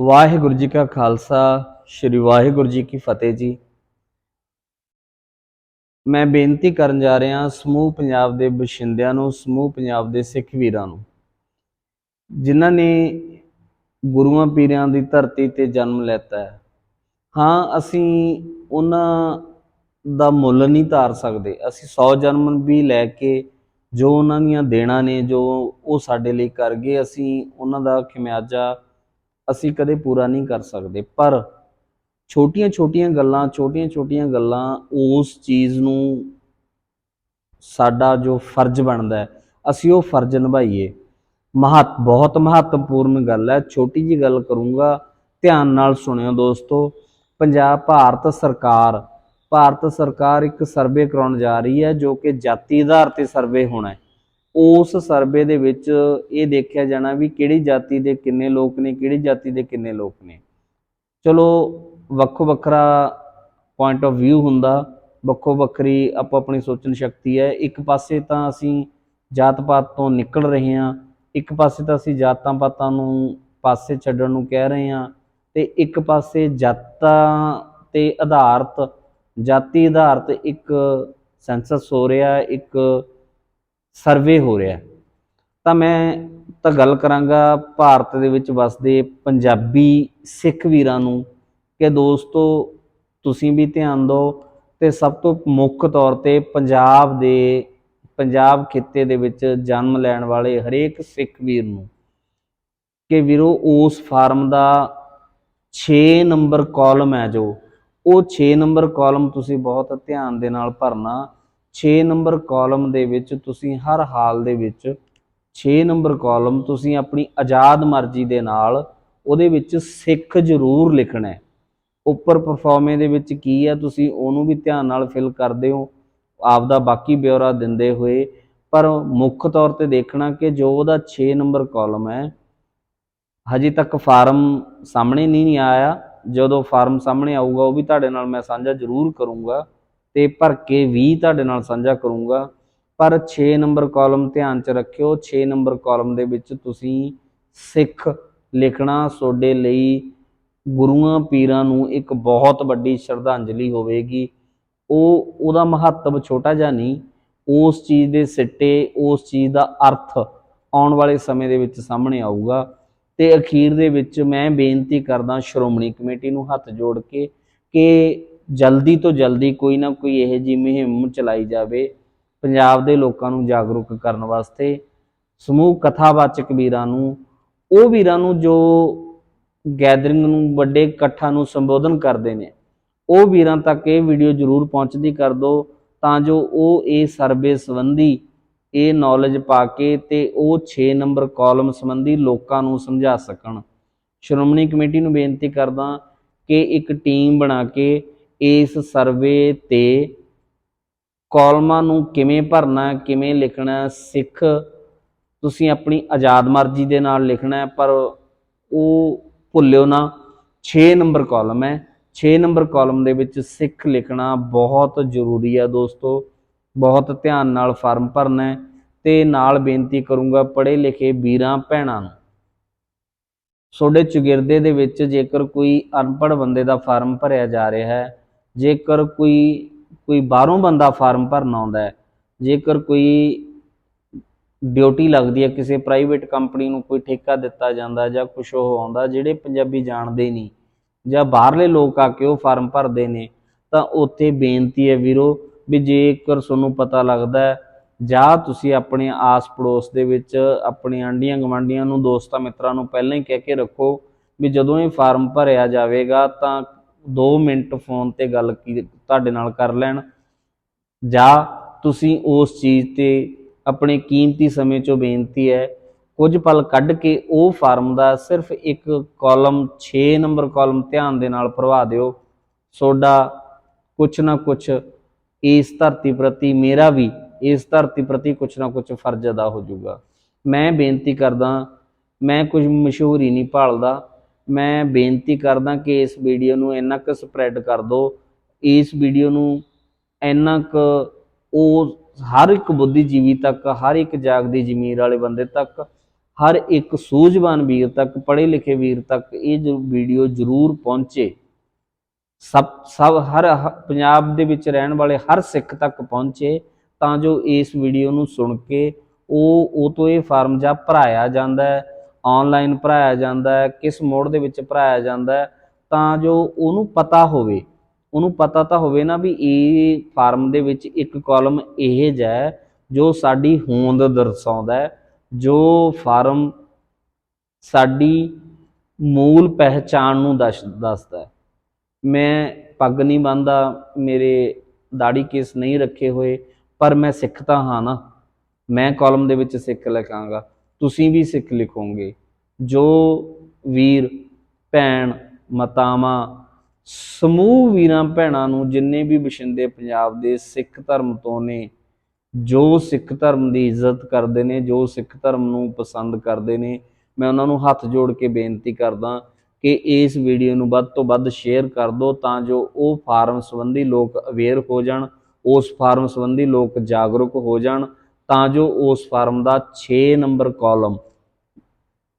ਵਾਹਿਗੁਰੂ ਜੀ ਕਾ ਖਾਲਸਾ, ਸ੍ਰੀ ਵਾਹਿਗੁਰੂ ਜੀ ਕੀ ਫਤਿਹ ਜੀ। ਮੈਂ ਬੇਨਤੀ ਕਰਨ ਜਾ ਰਿਹਾ ਸਮੂਹ ਪੰਜਾਬ ਦੇ ਬਸ਼ਿੰਦਿਆਂ ਨੂੰ, ਸਮੂਹ ਪੰਜਾਬ ਦੇ ਸਿੱਖ ਵੀਰਾਂ ਨੂੰ। ਜਿਨ੍ਹਾਂ ਨੇ ਗੁਰੂਆਂ ਪੀਰਾਂ ਦੀ ਧਰਤੀ ਤੇ ਜਨਮ ਲੈਤਾ ਹੈ। ਹਾਂ, ਅਸੀਂ ਉਹਨਾਂ ਦਾ ਮੁੱਲ ਨਹੀਂ ਧਾਰ ਸਕਦੇ। ਅਸੀਂ 100 ਜਨਮ ਵੀ ਲੈ ਕੇ ਜੋ ਉਹਨਾਂ ਦੀਆਂ ਦੇਣਾ ਨੇ, ਜੋ ਉਹ ਸਾਡੇ ਲਈ ਕਰ ਗਏ, ਅਸੀਂ ਉਹਨਾਂ ਦਾ ਖਿਮਿਆਜਾ ਅਸੀਂ ਕਦੇ ਪੂਰਾ ਨਹੀਂ ਕਰ ਸਕਦੇ। ਪਰ ਛੋਟੀਆਂ-ਛੋਟੀਆਂ ਗੱਲਾਂ ਛੋਟੀਆਂ-ਛੋਟੀਆਂ ਗੱਲਾਂ ਉਸ ਚੀਜ਼ ਨੂੰ ਸਾਡਾ ਜੋ ਫਰਜ਼ ਬਣਦਾ ਹੈ, ਅਸੀਂ ਉਹ ਫਰਜ਼ ਨਿਭਾਈਏ। ਮਹੱਤ, ਬਹੁਤ ਮਹੱਤਵਪੂਰਨ ਗੱਲ ਹੈ। ਛੋਟੀ ਜੀ ਗੱਲ ਕਰੂੰਗਾ, ਧਿਆਨ ਨਾਲ ਸੁਣਿਓ ਦੋਸਤੋ। ਪੰਜਾਬ, ਭਾਰਤ ਸਰਕਾਰ ਭਾਰਤ ਸਰਕਾਰ ਇੱਕ ਸਰਵੇ ਕਰਾਉਣ ਜਾ ਰਹੀ ਹੈ, ਜੋ ਕਿ ਜਾਤੀ ਆਧਾਰ ਤੇ ਸਰਵੇ ਹੋਣਾ ਹੈ। ਉਸ ਸਰਵੇ ਦੇ ਵਿੱਚ ਇਹ ਦੇਖਿਆ ਜਾਣਾ ਵੀ ਕਿਹੜੀ ਜਾਤੀ ਦੇ ਕਿੰਨੇ ਲੋਕ ਨੇ, ਕਿਹੜੀ ਜਾਤੀ ਦੇ ਕਿੰਨੇ ਲੋਕ ਨੇ। ਚਲੋ, ਵੱਖੋ ਵੱਖਰਾ ਪੁਆਇੰਟ ਆਫ View ਹੁੰਦਾ, ਵੱਖੋ ਵੱਖਰੀ ਆਪੋ ਆਪਣੀ ਸੋਚਣ ਸ਼ਕਤੀ ਹੈ। ਇੱਕ ਪਾਸੇ ਤਾਂ ਅਸੀਂ ਜਾਤ ਪਾਤ ਤੋਂ ਨਿਕਲ ਰਹੇ ਹਾਂ, ਇੱਕ ਪਾਸੇ ਤਾਂ ਅਸੀਂ ਜਾਤਾਂ ਪਾਤਾਂ ਨੂੰ ਪਾਸੇ ਛੱਡਣ ਨੂੰ ਕਹਿ ਰਹੇ ਹਾਂ ਤੇ ਇੱਕ ਪਾਸੇ ਜਾਤਾਂ ਤੇ ਆਧਾਰਿਤ, ਜਾਤੀ ਆਧਾਰਿਤ ਇੱਕ ਸੈਂਸਸ ਹੋ ਰਿਹਾ, ਇੱਕ ਸਰਵੇ ਹੋ ਰਿਹਾ ਤਾਂ ਮੈਂ ਤਾਂ ਗੱਲ ਕਰਾਂਗਾ ਭਾਰਤ ਦੇ ਵਿੱਚ ਵਸਦੇ ਪੰਜਾਬੀ ਸਿੱਖ ਵੀਰਾਂ ਨੂੰ ਕਿ ਦੋਸਤੋ, ਤੁਸੀਂ ਵੀ ਧਿਆਨ ਦਿਓ ਤੇ ਸਭ ਤੋਂ ਮੁੱਖ ਤੌਰ ਤੇ ਪੰਜਾਬ ਦੇ, ਪੰਜਾਬ ਖਿੱਤੇ ਦੇ ਵਿੱਚ ਜਨਮ ਲੈਣ ਵਾਲੇ ਹਰੇਕ ਸਿੱਖ ਵੀਰ ਨੂੰ ਕਿ ਵੀਰੋ, ਉਸ ਫਾਰਮ ਦਾ 6 ਨੰਬਰ ਕਾਲਮ ਹੈ ਜੋ। ਉਹ 6 ਨੰਬਰ ਕਾਲਮ ਤੁਸੀਂ ਬਹੁਤ ਧਿਆਨ ਦੇ ਨਾਲ ਭਰਨਾ 6 ਨੰਬਰ ਕਾਲਮ ਦੇ ਵਿੱਚ ਤੁਸੀਂ ਹਰ ਹਾਲ ਦੇ ਵਿੱਚ 6 ਨੰਬਰ ਕਾਲਮ ਤੁਸੀਂ ਆਪਣੀ ਆਜ਼ਾਦ ਮਰਜ਼ੀ ਦੇ ਨਾਲ ਉਹਦੇ ਵਿੱਚ ਸਿੱਖ ਜ਼ਰੂਰ ਲਿਖਣਾ ਹੈ। ਉੱਪਰ ਪਰਫਾਰਮੇ ਦੇ ਵਿੱਚ ਕੀ ਹੈ? ਤੁਸੀਂ ਉਹਨੂੰ ਵੀ ਧਿਆਨ ਨਾਲ ਫਿਲ ਕਰਦੇ ਹੋ। ਆਪਦਾ ਬਾਕੀ ਬਿਊਰਾ ਦਿੰਦੇ ਹੋਏ। ਪਰ ਮੁੱਖ ਤੌਰ ਤੇ ਦੇਖਣਾ ਕਿ ਜੋ ਉਹਦਾ 6 ਨੰਬਰ ਕਾਲਮ ਹੈ, ਹਜੇ ਤੱਕ ਫਾਰਮ ਸਾਹਮਣੇ ਨਹੀਂ ਆਇਆ। ਜਦੋਂ ਫਾਰਮ ਸਾਹਮਣੇ ਆਊਗਾ, ਉਹ ਵੀ ਤੁਹਾਡੇ ਨਾਲ ਮੈਂ ਸਾਂਝਾ ਜ਼ਰੂਰ ਕਰੂੰਗਾ। ਤੇ ਭਰ ਕੇ ਵੀ ਤੁਹਾਡੇ ਨਾਲ ਸਾਂਝਾ ਕਰੂੰਗਾ। ਪਰ 6 ਨੰਬਰ ਕਾਲਮ ਧਿਆਨ 'ਚ ਰੱਖਿਓ 6 ਨੰਬਰ ਕਾਲਮ ਦੇ ਵਿੱਚ ਤੁਸੀਂ ਸਿੱਖ ਲਿਖਣਾ ਤੁਹਾਡੇ ਲਈ ਗੁਰੂਆਂ ਪੀਰਾਂ ਨੂੰ ਇੱਕ ਬਹੁਤ ਵੱਡੀ ਸ਼ਰਧਾਂਜਲੀ ਹੋਵੇਗੀ। ਉਹ, ਉਹਦਾ ਮਹੱਤਵ ਛੋਟਾ ਜਿਹਾ ਨਹੀਂ, ਉਸ ਚੀਜ਼ ਦੇ ਸਿੱਟੇ, ਉਸ ਚੀਜ਼ ਦਾ ਅਰਥ ਆਉਣ ਵਾਲੇ ਸਮੇਂ ਦੇ ਵਿੱਚ ਸਾਹਮਣੇ ਆਊਗਾ। ਤੇ ਅਖੀਰ ਦੇ ਵਿੱਚ ਮੈਂ ਬੇਨਤੀ ਕਰਦਾ ਸ਼੍ਰੋਮਣੀ ਕਮੇਟੀ ਨੂੰ ਹੱਥ ਜੋੜ ਕੇ ਕਿ ਜਲਦੀ ਤੋਂ ਜਲਦੀ ਕੋਈ ਨਾ ਕੋਈ ਇਹੋ ਜਿਹੀ ਮੁਹਿੰਮ ਚਲਾਈ ਜਾਵੇ ਪੰਜਾਬ ਦੇ ਲੋਕਾਂ ਨੂੰ ਜਾਗਰੂਕ ਕਰਨ ਵਾਸਤੇ। ਸਮੂਹ ਕਥਾਵਾਚਕ ਵੀਰਾਂ ਨੂੰ, ਉਹ ਵੀਰਾਂ ਨੂੰ ਜੋ ਗੈਦਰਿੰਗ ਨੂੰ, ਵੱਡੇ ਇਕੱਠਾਂ ਨੂੰ ਸੰਬੋਧਨ ਕਰਦੇ ਨੇ, ਉਹ ਵੀਰਾਂ ਤੱਕ ਇਹ ਵੀਡੀਓ ਜ਼ਰੂਰ ਪਹੁੰਚਦੀ ਕਰ ਦਿਓ ਤਾਂ ਜੋ ਉਹ ਇਹ ਸਰਵੇ ਸੰਬੰਧੀ ਇਹ ਨੌਲੇਜ ਪਾ ਕੇ ਤੇ ਉਹ 6 ਨੰਬਰ ਕਾਲਮ ਸੰਬੰਧੀ ਲੋਕਾਂ ਨੂੰ ਸਮਝਾ ਸਕਣ। ਸ਼੍ਰੋਮਣੀ ਕਮੇਟੀ ਨੂੰ ਬੇਨਤੀ ਕਰਦਾ ਕਿ ਇੱਕ ਟੀਮ ਬਣਾ ਕੇ ਇਸ ਸਰਵੇ ਤੇ ਕਾਲਮਾਂ ਨੂੰ ਕਿਵੇਂ ਭਰਨਾ, ਕਿਵੇਂ ਲਿਖਣਾ, ਸਿੱਖ ਤੁਸੀਂ ਆਪਣੀ ਆਜ਼ਾਦ ਮਰਜ਼ੀ ਦੇ ਨਾਲ ਲਿਖਣਾ ਪਰ ਉਹ ਭੁੱਲਿਓ ਨਾ 6 ਨੰਬਰ ਕਾਲਮ ਹੈ। 6 ਨੰਬਰ ਕਾਲਮ ਦੇ ਵਿੱਚ ਸਿੱਖ ਲਿਖਣਾ ਬਹੁਤ ਜ਼ਰੂਰੀ ਹੈ ਦੋਸਤੋ। ਬਹੁਤ ਧਿਆਨ ਨਾਲ ਫਾਰਮ ਭਰਨਾ ਹੈ ਤੇ ਨਾਲ ਬੇਨਤੀ ਕਰੂੰਗਾ ਪੜ੍ਹੇ ਲਿਖੇ ਵੀਰਾਂ, ਭੈਣਾਂ ਨੂੰ। ਤੁਹਾਡੇ ਚੁਗਿਰਦੇ ਦੇ ਵਿੱਚ ਜੇਕਰ ਕੋਈ ਅਨਪੜ੍ਹ ਬੰਦੇ ਦਾ ਫਾਰਮ ਭਰਿਆ ਜਾ ਰਿਹਾ ਹੈ ਜੇਕਰ ਕੋਈ ਕੋਈ ਬਾਹਰੋਂ ਬੰਦਾ ਫਾਰਮ ਭਰਨ ਆਉਂਦਾ ਹੈ, ਜੇਕਰ ਕੋਈ ਡਿਊਟੀ ਲੱਗਦੀ ਹੈ, ਕਿਸੇ ਪ੍ਰਾਈਵੇਟ ਕੰਪਨੀ ਨੂੰ ਕੋਈ ਠੇਕਾ ਦਿੱਤਾ ਜਾਂਦਾ ਜਾਂ ਕੁਝ ਉਹ ਆਉਂਦਾ ਜਿਹੜੇ ਪੰਜਾਬੀ ਜਾਣਦੇ ਨਹੀਂ ਜਾਂ ਬਾਹਰਲੇ ਲੋਕ ਆ ਕੇ ਉਹ ਫਾਰਮ ਭਰਦੇ ਨੇ, ਤਾਂ ਉੱਥੇ ਬੇਨਤੀ ਹੈ ਵੀਰੋ ਵੀ ਜੇਕਰ ਤੁਹਾਨੂੰ ਪਤਾ ਲੱਗਦਾ ਹੈ, ਜਾਂ ਤੁਸੀਂ ਆਪਣੇ ਆਸ ਪੜੋਸ ਦੇ ਵਿੱਚ ਆਪਣੇ ਆਂਡੀਆਂ ਗਵਾਂਡੀਆਂ ਨੂੰ, ਦੋਸਤਾਂ ਮਿੱਤਰਾਂ ਨੂੰ ਪਹਿਲਾਂ ਹੀ ਕਹਿ ਕੇ ਰੱਖੋ ਵੀ ਜਦੋਂ ਇਹ ਫਾਰਮ ਭਰਿਆ ਜਾਵੇਗਾ ਤਾਂ 2 ਮਿੰਟ ਫੋਨ ਤੇ ਗੱਲ ਕੀ ਤੁਹਾਡੇ ਨਾਲ ਕਰ ਲੈਣ। ਜਾਂ ਤੁਸੀਂ ਉਸ ਚੀਜ਼ ਤੇ ਆਪਣੇ ਕੀਮਤੀ ਸਮੇਂ ਚੋਂ ਬੇਨਤੀ ਹੈ, ਕੁਝ ਪਲ ਕੱਢ ਕੇ ਉਹ ਫਾਰਮ ਦਾ ਸਿਰਫ ਇੱਕ ਕਾਲਮ 6 ਨੰਬਰ ਕਾਲਮ ਧਿਆਨ ਦੇ ਨਾਲ ਭਰਵਾ ਦਿਓ। ਸੋਡਾ ਕੁਛ ਨਾ ਕੁਛ ਇਸ ਧਰਤੀ ਪ੍ਰਤੀ, ਮੇਰਾ ਵੀ ਇਸ ਧਰਤੀ ਪ੍ਰਤੀ ਕੁਛ ਨਾ ਕੁਛ ਫਰਜ਼ ਅਦਾ ਹੋ ਜਾਊਗਾ। ਮੈਂ ਬੇਨਤੀ ਕਰਦਾ, ਮੈਂ ਕੁਝ ਮਸ਼ਹੂਰੀ ਨਹੀਂ ਭਾਲਦਾ। ਮੈਂ ਬੇਨਤੀ ਕਰਦਾ ਕਿ ਇਸ ਵੀਡੀਓ ਨੂੰ ਇੰਨਾ ਕੁ ਸਪਰੈਡ ਕਰ ਦਿਓ। ਇਸ ਵੀਡੀਓ ਨੂੰ ਇੰਨਾ ਕੁ ਉਹ ਹਰ ਇੱਕ ਬੁੱਧੀਜੀਵੀ ਤੱਕ, ਹਰ ਇੱਕ ਜਾਗਦੀ ਜ਼ਮੀਰ ਵਾਲੇ ਬੰਦੇ ਤੱਕ, ਹਰ ਇੱਕ ਸੂਝਵਾਨ ਵੀਰ ਤੱਕ ਪੜ੍ਹੇ ਲਿਖੇ ਵੀਰ ਤੱਕ ਇਹ ਜੋ ਵੀਡੀਓ ਜ਼ਰੂਰ ਪਹੁੰਚੇ। ਸਭ ਸਭ, ਹਰ, ਹ- ਪੰਜਾਬ ਦੇ ਵਿੱਚ ਰਹਿਣ ਵਾਲੇ ਹਰ ਸਿੱਖ ਤੱਕ ਪਹੁੰਚੇ ਤਾਂ ਜੋ ਇਸ ਵੀਡੀਓ ਨੂੰ ਸੁਣ ਕੇ ਉਹ ਉਹ ਤੋਂ ਇਹ ਫਾਰਮ ਜਾਂ ਭਰਾਇਆ ਜਾਂਦਾ ਹੈ। ਆਨਲਾਈਨ ਭਰਾਇਆ ਜਾਂਦਾ ਹੈ, ਕਿਸ ਮੋੜ ਦੇ ਵਿੱਚ ਭਰਾਇਆ ਜਾਂਦਾ ਹੈ, ਤਾਂ ਜੋ ਉਹਨੂੰ ਪਤਾ ਹੋਵੇ, ਉਹਨੂੰ ਪਤਾ ਤਾਂ ਹੋਵੇ ਨਾ ਵੀ ਇਹ ਫਾਰਮ ਦੇ ਵਿੱਚ ਇੱਕ ਕਾਲਮ ਇਹ ਜਿਹਾ ਹੈ ਜੋ ਸਾਡੀ ਹੋਂਦ ਦਰਸਾਉਂਦਾ ਹੈ, ਜੋ ਫਾਰਮ ਸਾਡੀ ਮੂਲ ਪਹਿਚਾਣ ਨੂੰ ਦੱਸ, ਦੱਸਦਾ ਹੈ। ਮੈਂ ਪੱਗ ਨਹੀਂ ਬੰਨਦਾ ਮੇਰੇ ਦਾੜੀ ਕੇਸ ਨਹੀਂ ਰੱਖੇ ਹੋਏ, ਪਰ ਮੈਂ ਸਿੱਖ ਤਾਂ ਹਾਂ ਨਾ, ਮੈਂ ਕਾਲਮ ਦੇ ਵਿੱਚ ਸਿੱਖ ਲਿਖਾਂਗਾ ਤੁਸੀਂ ਵੀ ਸਿੱਖ ਲਿਖੋਗੇ। ਜੋ ਵੀਰ, ਭੈਣ, ਮਾਤਾਵਾਂ, ਸਮੂਹ ਵੀਰਾਂ ਭੈਣਾਂ ਨੂੰ ਜਿੰਨੇ ਵੀ ਵਸਿੰਦੇ ਪੰਜਾਬ ਦੇ ਸਿੱਖ ਧਰਮ ਤੋਂ ਨੇ, ਜੋ ਸਿੱਖ ਧਰਮ ਦੀ ਇੱਜ਼ਤ ਕਰਦੇ ਨੇ, ਜੋ ਸਿੱਖ ਧਰਮ ਨੂੰ ਪਸੰਦ ਕਰਦੇ ਨੇ, ਮੈਂ ਉਹਨਾਂ ਨੂੰ ਹੱਥ ਜੋੜ ਕੇ ਬੇਨਤੀ ਕਰਦਾ ਕਿ ਇਸ ਵੀਡੀਓ ਨੂੰ ਵੱਧ ਤੋਂ ਵੱਧ ਸ਼ੇਅਰ ਕਰ ਦਿਓ ਤਾਂ ਜੋ ਉਹ ਫਾਰਮ ਸੰਬੰਧੀ ਲੋਕ ਅਵੇਅਰ ਹੋ ਜਾਣ, ਉਸ ਫਾਰਮ ਸੰਬੰਧੀ ਲੋਕ ਜਾਗਰੂਕ ਹੋ ਜਾਣ ਤਾਂ ਜੋ ਉਸ ਫਾਰਮ ਦਾ 6 ਨੰਬਰ ਕਾਲਮ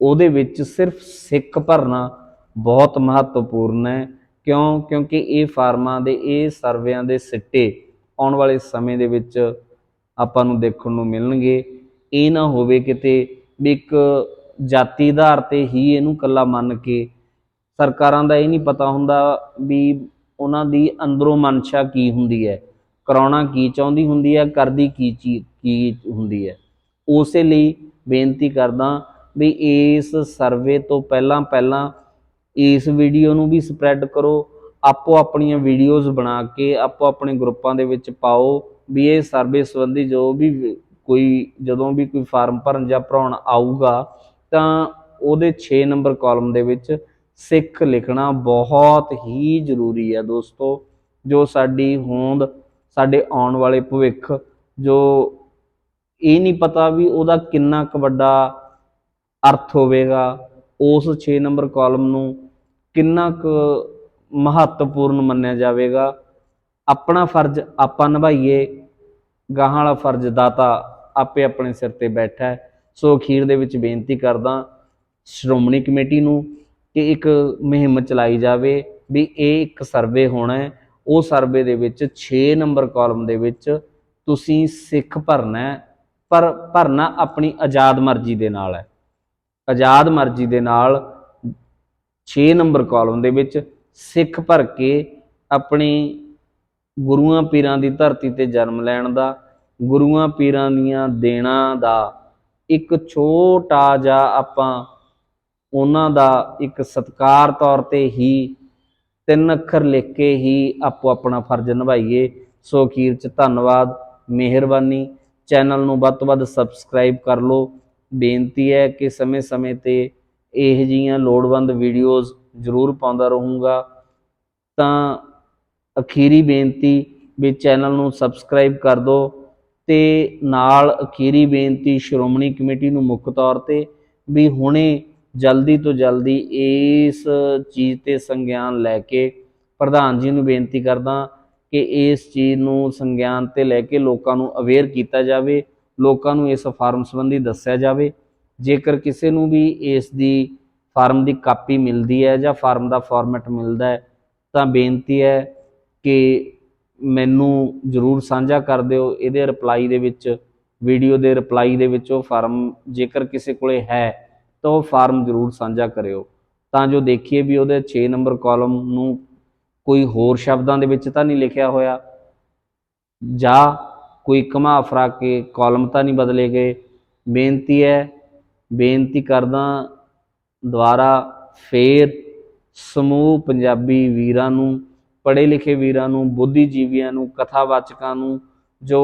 ਉਹਦੇ ਵਿੱਚ ਸਿਰਫ ਸਿੱਖ ਭਰਨਾ ਬਹੁਤ ਮਹੱਤਵਪੂਰਨ ਹੈ। ਕਿਉਂ? ਕਿਉਂਕਿ ਇਹ ਫਾਰਮਾਂ ਦੇ, ਇਹ ਸਰਵੇਆਂ ਦੇ ਸਿੱਟੇ ਆਉਣ ਵਾਲੇ ਸਮੇਂ ਦੇ ਵਿੱਚ ਆਪਾਂ ਨੂੰ ਦੇਖਣ ਨੂੰ ਮਿਲਣਗੇ। ਇਹ ਨਾ ਹੋਵੇ ਕਿਤੇ ਵੀ ਇੱਕ ਜਾਤੀ ਆਧਾਰ ਤੇ ਹੀ ਇਹਨੂੰ ਕੱਲਾ ਮੰਨ ਕੇ ਸਰਕਾਰਾਂ ਦਾ ਇਹ ਨਹੀਂ ਪਤਾ ਹੁੰਦਾ ਵੀ ਉਹਨਾਂ ਦੀ ਅੰਦਰੋਂ ਮਨਸ਼ਾ ਕੀ ਹੁੰਦੀ ਹੈ, ਕਰਾਉਣਾ ਕੀ ਚਾਹੁੰਦੀ ਹੁੰਦੀ ਹੈ, ਕਰਦੀ ਕੀ ਚੀ- ਕੀ ਹੁੰਦੀ ਹੈ। ਉਸੇ ਲਈ ਬੇਨਤੀ ਕਰਦਾ ਵੀ ਇਸ ਸਰਵੇ ਤੋਂ ਪਹਿਲਾਂ ਪਹਿਲਾਂ ਇਸ ਵੀਡੀਓ ਨੂੰ ਵੀ ਸਪਰੈਡ ਕਰੋ। ਆਪੋ ਆਪਣੀਆਂ ਵੀਡੀਓਜ਼ ਬਣਾ ਕੇ ਆਪੋ ਆਪਣੇ ਗਰੁੱਪਾਂ ਦੇ ਵਿੱਚ ਪਾਓ ਵੀ ਇਹ ਸਰਵੇ ਸੰਬੰਧੀ ਜੋ ਵੀ ਕੋਈ ਜਦੋਂ ਵੀ ਕੋਈ ਫਾਰਮ ਭਰਨ ਜਾਂ ਭਰਾਉਣ ਆਊਗਾ ਤਾਂ ਉਹਦੇ 6 ਨੰਬਰ ਕਾਲਮ ਦੇ ਵਿੱਚ ਸਿੱਖ ਲਿਖਣਾ ਬਹੁਤ ਹੀ ਜ਼ਰੂਰੀ ਹੈ ਦੋਸਤੋ। ਜੋ ਸਾਡੀ ਹੋਂਦ, ਸਾਡੇ ਆਉਣ ਵਾਲੇ ਭਵਿੱਖ, ਜੋ ਇਹ ਨਹੀਂ ਪਤਾ ਵੀ ਉਹਦਾ ਕਿੰਨਾ ਕੁ ਵੱਡਾ ਅਰਥ ਹੋਵੇਗਾ, ਉਸ 6 ਨੰਬਰ ਕਾਲਮ ਨੂੰ ਕਿੰਨਾ ਕੁ ਮਹੱਤਵਪੂਰਨ ਮੰਨਿਆ ਜਾਵੇਗਾ। ਆਪਣਾ ਫਰਜ਼ ਆਪਾਂ ਨਿਭਾਈਏ, ਗਾਹਾਂ ਵਾਲਾ ਫਰਜ਼ ਦਾਤਾ ਆਪੇ ਆਪਣੇ ਸਿਰ ਤੇ ਬੈਠਾ ਹੈ। ਸੋ ਅਖੀਰ ਦੇ ਵਿੱਚ ਬੇਨਤੀ ਕਰਦਾ ਸ਼੍ਰੋਮਣੀ ਕਮੇਟੀ ਨੂੰ ਕਿ ਇੱਕ ਮੁਹਿੰਮ ਚਲਾਈ ਜਾਵੇ ਵੀ ਇਹ ਇੱਕ ਸਰਵੇ ਹੋਣਾ ਹੈ। ਉਹ ਸਰਵੇ ਦੇ ਵਿੱਚ 6 ਨੰਬਰ ਕਾਲਮ ਦੇ ਵਿੱਚ ਤੁਸੀਂ ਸਿੱਖ ਭਰਨਾ ਹੈ। ਪਰ ਭਰਨਾ ਆਪਣੀ ਆਜ਼ਾਦ ਮਰਜ਼ੀ ਦੇ ਨਾਲ ਹੈ। ਆਜ਼ਾਦ ਮਰਜ਼ੀ ਦੇ ਨਾਲ 6 ਨੰਬਰ ਕਾਲਮ ਦੇ ਵਿੱਚ ਸਿੱਖ ਭਰ ਕੇ ਆਪਣੀ ਗੁਰੂਆਂ ਪੀਰਾਂ ਦੀ ਧਰਤੀ ਤੇ ਜਨਮ ਲੈਣ ਦਾ, ਗੁਰੂਆਂ ਪੀਰਾਂ ਦੀਆਂ ਦੇਣਾ ਦਾ ਇੱਕ ਛੋਟਾ ਜਿਹਾ ਆਪਾਂ ਉਹਨਾਂ ਦਾ ਇੱਕ ਸਤਕਾਰ ਤੌਰ ਤੇ ਹੀ ਤਿੰਨ ਅੱਖਰ ਲਿਖ ਕੇ ਹੀ ਆਪੋ ਆਪਣਾ ਫਰਜ਼ ਨਿਭਾਈਏ। ਸੋ ਅਖੀਰ ਚ ਧੰਨਵਾਦ, ਮਿਹਰਬਾਨੀ। ਚੈਨਲ ਨੂੰ ਵੱਧ ਤੋਂ ਵੱਧ ਸਬਸਕ੍ਰਾਈਬ ਕਰ ਲਓ। ਬੇਨਤੀ ਹੈ ਕਿ ਸਮੇਂ-ਸਮੇਂ ਤੇ ਇਹ ਜੀਆਂ ਲੋੜਵੰਦ ਵੀਡੀਓਜ਼ ਜ਼ਰੂਰ ਪਾਉਂਦਾ ਰਹੂੰਗਾ। ਤਾਂ ਅਖੀਰੀ ਬੇਨਤੀ ਵੀ ਚੈਨਲ ਨੂੰ ਸਬਸਕ੍ਰਾਈਬ ਕਰ ਦਿਓ ਤੇ ਨਾਲ ਅਖੀਰੀ ਬੇਨਤੀ ਸ਼੍ਰੋਮਣੀ ਕਮੇਟੀ ਨੂੰ ਮੁੱਖ ਤੌਰ ਤੇ ਵੀ ਹੁਣੇ ਜਲਦੀ ਤੋਂ ਜਲਦੀ ਇਸ ਚੀਜ਼ ਤੇ ਸੰਗਿਆਨ ਲੈ ਕੇ ਪ੍ਰਧਾਨ ਜੀ ਨੂੰ ਬੇਨਤੀ ਕਰਦਾ ਕਿ ਇਸ ਚੀਜ਼ ਨੂੰ ਸੰਗਿਆਨ ਤੇ ਲੈ ਕੇ ਲੋਕਾਂ ਨੂੰ ਅਵੇਅਰ ਕੀਤਾ ਜਾਵੇ, ਲੋਕਾਂ ਨੂੰ ਇਸ ਫਾਰਮ ਸੰਬੰਧੀ ਦੱਸਿਆ ਜਾਵੇ। ਜੇਕਰ ਕਿਸੇ ਨੂੰ ਵੀ ਇਸ ਦੀ ਫਾਰਮ ਦੀ ਕਾਪੀ ਮਿਲਦੀ ਹੈ ਜਾਂ ਫਾਰਮ ਦਾ ਫਾਰਮੈਟ ਮਿਲਦਾ ਹੈ, ਤਾਂ ਬੇਨਤੀ ਹੈ ਕਿ ਮੈਨੂੰ ਜਰੂਰ ਸਾਂਝਾ ਕਰ ਦਿਓ। ਇਹਦੇ ਰਿਪਲਾਈ ਦੇ ਵਿੱਚ ਵੀਡੀਓ ਦੇ ਰਿਪਲਾਈ ਦੇ ਵਿੱਚ ਉਹ ਫਾਰਮ ਜੇਕਰ ਕਿਸੇ ਕੋਲੇ ਹੈ, ਤਾਂ ਉਹ ਫਾਰਮ ਜਰੂਰ ਸਾਂਝਾ ਕਰਿਓ। ਤਾਂ ਜੋ ਦੇਖੀਏ ਵੀ ਉਹਦੇ 6 ਨੰਬਰ ਕਾਲਮ ਨੂੰ ਕੋਈ ਹੋਰ ਸ਼ਬਦਾਂ ਦੇ ਵਿੱਚ ਤਾਂ ਨਹੀਂ ਲਿਖਿਆ ਹੋਇਆ। ਜਾਂ ਕੋਈ ਘੁਮਾ ਫਰਾ ਕੇ ਕਾਲਮ ਤਾਂ ਨਹੀਂ ਬਦਲੇ ਗਏ। ਬੇਨਤੀ ਹੈ, ਬੇਨਤੀ ਕਰਦਾ ਦੁਆਰਾ ਫੇਰ ਸਮੂਹ ਪੰਜਾਬੀ ਵੀਰਾਂ ਨੂੰ, ਪੜ੍ਹੇ ਲਿਖੇ ਵੀਰਾਂ ਨੂੰ, ਬੁੱਧੀਜੀਵੀਆਂ ਨੂੰ, ਕਥਾਵਾਚਕਾਂ ਨੂੰ, ਜੋ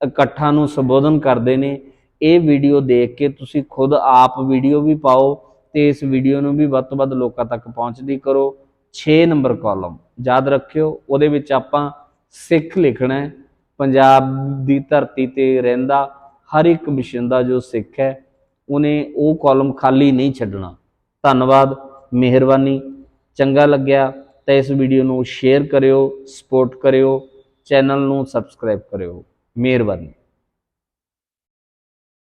ਇਕੱਠਾਂ ਨੂੰ ਸੰਬੋਧਨ ਕਰਦੇ ਨੇ, ਇਹ ਵੀਡੀਓ ਦੇਖ ਕੇ ਤੁਸੀਂ ਖੁਦ ਆਪ ਵੀਡੀਓ ਵੀ ਪਾਓ ਤੇ ਇਸ ਵੀਡੀਓ ਨੂੰ ਵੀ ਵੱਧ ਤੋਂ ਵੱਧ ਲੋਕਾਂ ਤੱਕ ਪਹੁੰਚਦੀ ਕਰੋ। 6 ਨੰਬਰ ਕਾਲਮ ਯਾਦ ਰੱਖਿਓ, ਉਹਦੇ ਵਿੱਚ ਆਪਾਂ ਸਿੱਖ ਲਿਖਣਾ ਹੈ। ਪੰਜਾਬ ਦੀ ਧਰਤੀ ਤੇ ਰਹਿੰਦਾ ਹਰ ਇੱਕ ਮਿਸ਼ਨ ਦਾ ਜੋ ਸਿੱਖ ਹੈ, ਉਹਨੇ ਉਹ ਕਾਲਮ ਖਾਲੀ ਨਹੀਂ ਛੱਡਣਾ। ਧੰਨਵਾਦ, ਮਿਹਰਬਾਨੀ। ਚੰਗਾ ਲੱਗਿਆ ਤਾਂ ਇਸ ਵੀਡੀਓ ਨੂੰ ਸ਼ੇਅਰ ਕਰਿਓ ਸਪੋਰਟ ਕਰਿਓ ਚੈਨਲ ਨੂੰ ਸਬਸਕ੍ਰਾਈਬ ਕਰਿਓ। ਮਿਹਰਬਾਨੀ।